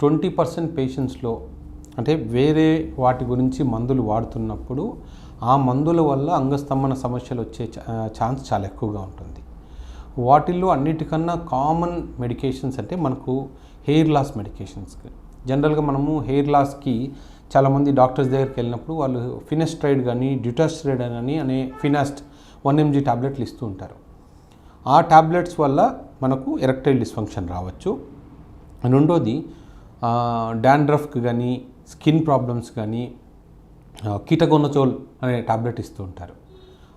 Twenty percent పేషెంట్స్లో అంటే వేరే వాటి గురించి మందులు వాడుతున్నప్పుడు ఆ మందుల వల్ల అంగస్తంభన సమస్యలు వచ్చే ఛాన్స్ చాలా ఎక్కువగా ఉంటుంది. వాటిల్లో అన్నిటికన్నా కామన్ మెడికేషన్స్ అంటే మనకు హెయిర్ లాస్ మెడికేషన్స్కి జనరల్గా మనము హెయిర్ లాస్కి చాలామంది డాక్టర్స్ దగ్గరికి వెళ్ళినప్పుడు వాళ్ళు ఫినెస్ట్రైడ్ కానీ డ్యూటాస్ట్రైడ్ అని అనే ఫినాస్ట్ వన్ ఎంజీ టాబ్లెట్లు ఇస్తూ ఉంటారు. ఆ ట్యాబ్లెట్స్ వల్ల మనకు ఎరెక్టైల్ డిస్ఫంక్షన్ రావచ్చు. రెండోది డాండ్రఫ్కి కానీ స్కిన్ ప్రాబ్లమ్స్ కానీ కీటగొన్నచోల్ అనే టాబ్లెట్ ఇస్తూ ఉంటారు.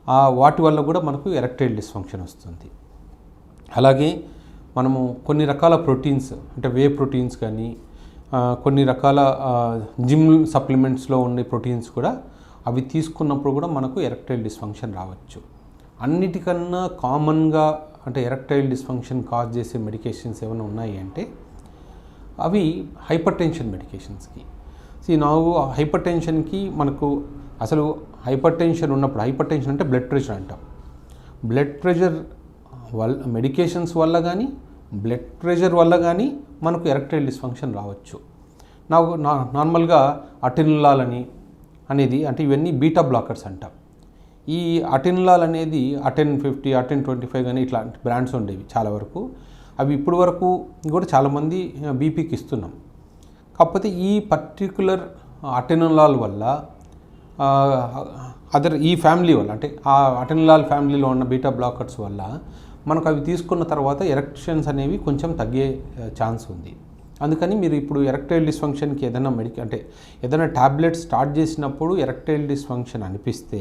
ఆ వాటి వల్ల కూడా మనకు ఎరెక్టైల్ డిస్ఫంక్షన్ వస్తుంది. అలాగే మనము కొన్ని రకాల ప్రోటీన్స్ అంటే వే ప్రోటీన్స్ కానీ కొన్ని రకాల జిమ్ సప్లిమెంట్స్లో ఉండే ప్రోటీన్స్ కూడా అవి తీసుకున్నప్పుడు కూడా మనకు ఎరెక్టైల్ డిస్ఫంక్షన్ రావచ్చు. అన్నిటికన్నా కామన్గా అంటే ఎరెక్టైల్ డిస్ఫంక్షన్ కాజ్ చేసే మెడికేషన్స్ ఏమైనా ఉన్నాయి అంటే అవి హైపర్ టెన్షన్ మెడికేషన్స్కి. సి నాకు హైపర్ టెన్షన్కి మనకు అసలు హైపర్ టెన్షన్ ఉన్నప్పుడు హైపర్ టెన్షన్ అంటే బ్లడ్ ప్రెషర్ అంటాం. బ్లడ్ ప్రెషర్ వల్ల మెడికేషన్స్ వల్ల కానీ బ్లడ్ ప్రెషర్ వల్ల కానీ మనకు ఎరెక్టైల్ డిస్ఫంక్షన్ రావచ్చు. నాకు నా నార్మల్గా అటెనులాల్ అని అనేది అంటే ఇవన్నీ బీటా బ్లాకర్స్ అంటాం. ఈ అటెన్లాల్ అనేది Aten fifty Aten twenty five కానీ ఇట్లాంటి బ్రాండ్స్ ఉండేవి చాలా వరకు. అవి ఇప్పుడు వరకు కూడా చాలామంది బీపీకి ఇస్తున్నాం. కాకపోతే ఈ పర్టిక్యులర్ అటెనలాల్ వల్ల అదర్ ఈ ఫ్యామిలీ వల్ల అంటే ఆ అటెనలాల్ ఫ్యామిలీలో ఉన్న బీటా బ్లాకర్స్ వల్ల మనకు అవి తీసుకున్న తర్వాత ఎరెక్షన్స్ అనేవి కొంచెం తగ్గే ఛాన్స్ ఉంది. అందుకని మీరు ఇప్పుడు ఎరెక్టైల్ డిస్ఫంక్షన్కి ఏదైనా మెడిక అంటే ఏదైనా ట్యాబ్లెట్ స్టార్ట్ చేసినప్పుడు ఎరెక్టైల్ డిస్ఫంక్షన్ అనిపిస్తే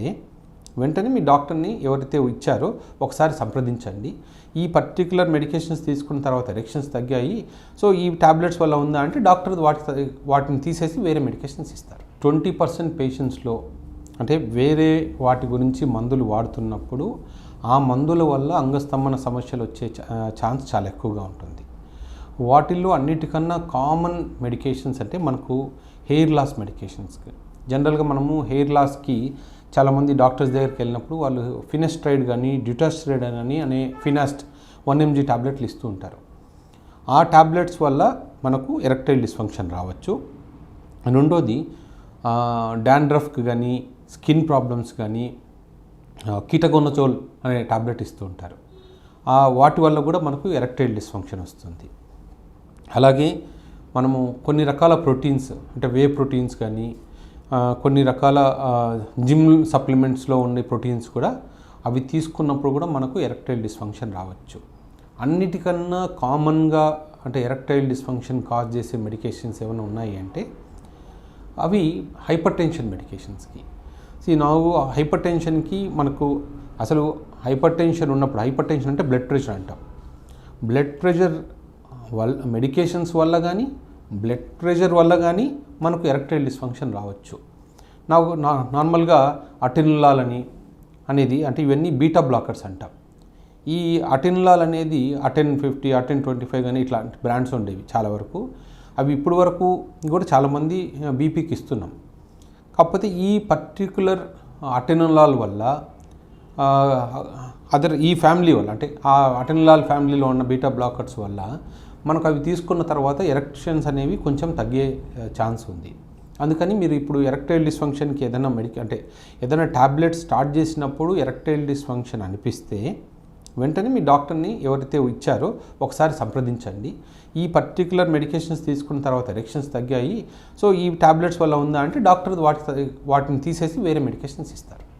వెంటనే మీ డాక్టర్ని ఎవరైతే ఇచ్చారో ఒకసారి సంప్రదించండి. ఈ పర్టికులర్ మెడికేషన్స్ తీసుకున్న తర్వాత ఎరెక్షన్స్ తగ్గాయి. సో ఈ టాబ్లెట్స్ వల్ల ఉందా అంటే డాక్టర్ వాటి వాటిని తీసేసి వేరే మెడికేషన్స్ ఇస్తారు. ట్వంటీ పర్సెంట్ పేషెంట్స్లో అంటే వేరే వాటి గురించి మందులు వాడుతున్నప్పుడు ఆ మందుల వల్ల అంగస్తంభన సమస్యలు వచ్చే ఛాన్స్ చాలా ఎక్కువగా ఉంటుంది. వాటిల్లో అన్నిటికన్నా కామన్ మెడికేషన్స్ అంటే మనకు హెయిర్ లాస్ మెడికేషన్స్కి. జనరల్గా మనము హెయిర్ లాస్కి చాలామంది డాక్టర్స్ దగ్గరికి వెళ్ళినప్పుడు వాళ్ళు ఫినెస్ట్రైడ్ కానీ డ్యూటాస్ట్రైడ్ అని అనే ఫినాస్ట్ వన్ ఎంజీ టాబ్లెట్లు ఇస్తూ ఉంటారు. ఆ టాబ్లెట్స్ వల్ల మనకు ఎరెక్టైల్ డిస్ఫంక్షన్ రావచ్చు. రెండోది డాండ్రఫ్కి కానీ స్కిన్ ప్రాబ్లమ్స్ కానీ కీటగొన్నచోల్ అనే ట్యాబ్లెట్ ఇస్తూ ఉంటారు. ఆ వాటి వల్ల కూడా మనకు ఎరెక్టైల్ డిస్ఫంక్షన్ వస్తుంది. అలాగే మనము కొన్ని రకాల ప్రోటీన్స్ అంటే వే ప్రోటీన్స్ కానీ కొన్ని రకాల జిమ్ సప్లిమెంట్స్లో ఉండే ప్రోటీన్స్ కూడా అవి తీసుకున్నప్పుడు కూడా మనకు ఎరక్టైల్ డిస్ఫంక్షన్ రావచ్చు. అన్నిటికన్నా కామన్గా అంటే ఎరక్టైల్ డిస్ఫంక్షన్ కాజ్ చేసే మెడికేషన్స్ ఏమైనా ఉన్నాయి అంటే అవి హైపర్ టెన్షన్ మెడికేషన్స్కి. సీ నాకు హైపర్ టెన్షన్కి మనకు అసలు హైపర్ టెన్షన్ ఉన్నప్పుడు హైపర్ టెన్షన్ అంటే బ్లడ్ ప్రెషర్ అంటాం. బ్లడ్ ప్రెషర్ వల్ల మెడికేషన్స్ వల్ల కానీ బ్లడ్ ప్రెషర్ వల్ల కానీ మనకు ఎరెక్టైల్ డిస్ఫంక్షన్ రావచ్చు. నాకు నా నార్మల్గా అటెనులాల్ అని అనేది అంటే ఇవన్నీ బీటా బ్లాకర్స్ అంటాం. ఈ అటెన్లాల్ అనేది Aten fifty Aten twenty five కానీ ఇట్లాంటి బ్రాండ్స్ ఉండేవి చాలా వరకు. అవి ఇప్పుడు వరకు కూడా చాలామంది బీపీకి ఇస్తున్నాం. కాకపోతే ఈ పర్టిక్యులర్ అటెనలాల్ వల్ల అదర్ ఈ ఫ్యామిలీ వల్ల అంటే ఆ అటెనలాల్ ఫ్యామిలీలో ఉన్న బీటా బ్లాకర్స్ వల్ల మనకు అవి తీసుకున్న తర్వాత ఎరెక్షన్స్ అనేవి కొంచెం తగ్గే ఛాన్స్ ఉంది. అందుకని మీరు ఇప్పుడు ఎరెక్టైల్ డిస్ఫంక్షన్కి ఏదైనా మెడిక అంటే ఏదైనా ట్యాబ్లెట్ స్టార్ట్ చేసినప్పుడు ఎరెక్టైల్ డిస్ఫంక్షన్ అనిపిస్తే వెంటనే మీ డాక్టర్ని ఎవరైతే ఇచ్చారో ఒకసారి సంప్రదించండి. ఈ పర్టికులర్ మెడికేషన్స్ తీసుకున్న తర్వాత ఎరెక్షన్స్ తగ్గాయి. సో ఈ టాబ్లెట్స్ వల్ల ఉందా అంటే డాక్టర్ వాటి వాటిని తీసేసి వేరే మెడికేషన్స్ ఇస్తారు.